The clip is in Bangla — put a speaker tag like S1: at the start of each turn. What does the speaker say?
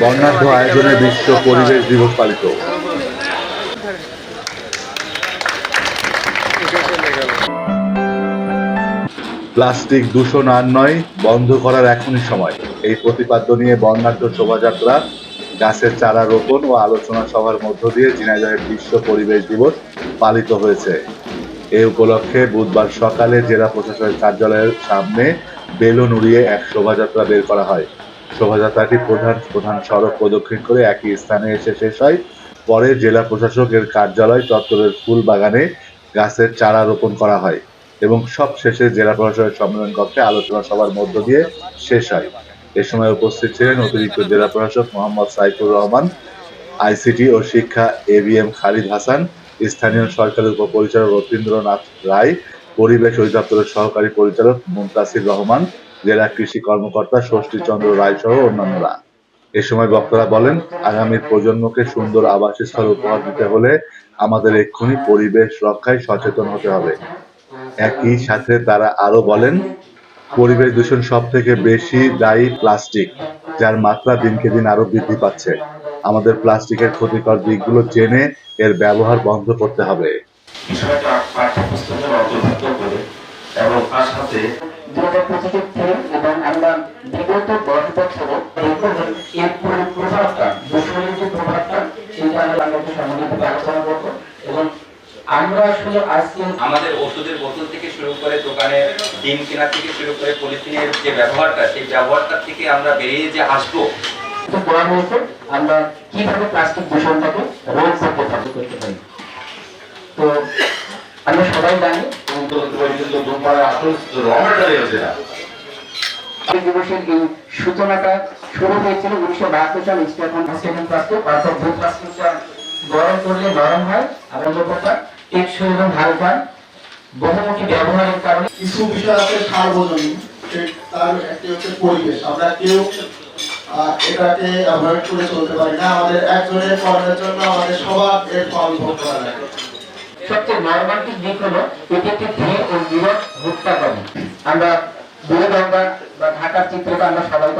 S1: বর্ণাঢ্য আয়োজনে বিশ্ব পরিবেশ দিবস পালিত। প্লাস্টিক দূষণ আর নয়, বন্ধ করার এখনই সময়। এই প্রতিপাদ্য নিয়ে বর্ণাঢ্য শোভাযাত্রা, গাছের চারা রোপণ ও আলোচনা সভার মধ্য দিয়ে ঝিনাইদহের বিশ্ব পরিবেশ দিবস পালিত হয়েছে। এ উপলক্ষে বুধবার সকালে জেলা প্রশাসনের কার্যালয়ের সামনে বেলুন উড়িয়ে এক শোভাযাত্রা বের করা হয়। শোভাযাত্রাটি প্রধান প্রধান সড়ক প্রদক্ষিণ করে একই স্থানে এসে শেষ হয়। পরে জেলা প্রশাসকের কার্যালয় চত্বরের ফুল বাগানে গাছের চারা রোপণ করা হয় এবং সব শেষে জেলা প্রশাসনের সম্মেলন কক্ষে আলোচনা সভার মধ্য দিয়ে শেষ হয়। এ সময় উপস্থিত ছিলেন অতিরিক্ত জেলা প্রশাসক মোহাম্মদ সাইফুর রহমান, আইসিটি ও শিক্ষা A B M Khalid Hasan, স্থানীয় সরকারের উপপরিচালক রথীন্দ্রনাথ রায়, পরিবেশ অধিদপ্তরের সহকারী পরিচালক মুন্তাসির রহমান জেলা কৃষি কর্মকর্তা ষষ্ঠীচন্দ্র রায় সহ অন্যান্যরা। এ সময় বক্তারা বলেন, আগামী প্রজন্মকে সুন্দর আবাসস্থল উপহার দিতে হলে আমাদের এক্ষুনি পরিবেশ রক্ষায় সচেতন হতে হবে। একই সাথে তারা আরও বলেন, পরিবেশ দূষণ সব থেকে বেশি দায়ী প্লাস্টিক, যার মাত্রা দিনকে দিন আরও বৃদ্ধি পাচ্ছে। আমাদের প্লাস্টিকের ক্ষতিকর দিকগুলো জেনে এর ব্যবহার বন্ধ করতে হবে।
S2: এবং তার সাথে
S3: হাজার পঁচিশের থিম এবং আমরা বিগত দশ বছরে এর প্রভাবটা দূষণের যে প্রভাবটা সেটা আমরা একটু সম্মিলিত আলোচনা করব এবং আমরা আসলে আজকে
S4: আমাদের ওষুধের বোতল থেকে শুরু করে দোকানে ডিম কেনা থেকে শুরু করে পলিথিনের যে ব্যবহারটা সেই ব্যবহারটা থেকে আমরা বেরিয়ে যে আসব।
S3: করা হয়েছে আমরা কীভাবে প্লাস্টিক দূষণটাকে রোধ করতে পারি? তো আমরা সবাই জানি সূচনাটা শুরু হয়েছিল উনিশশো বাহাত্তর সাল স্টেফন গরম করলে নরম হয় আর অন্যটা টেকসই এবং হালকা বহুমুখী ব্যবহারের কারণে
S5: কিছু বিষয় আছে তার একটি হচ্ছে পরিবেশ আমরা কেউ এটাকে অ্যাভয়েড করে চলতে পারি না আমাদের একজনের কর্মের জন্য আমাদের সবার এর ফল ভোগ করা লাগে।
S3: সবচেয়ে মর্মান্তিক দিক হলো এটি একটি ধীরে ও নিরব হত্যাকারী। আমরা বুড়িগঙ্গা বা ঢাকার চিত্রটা আমরা সবাই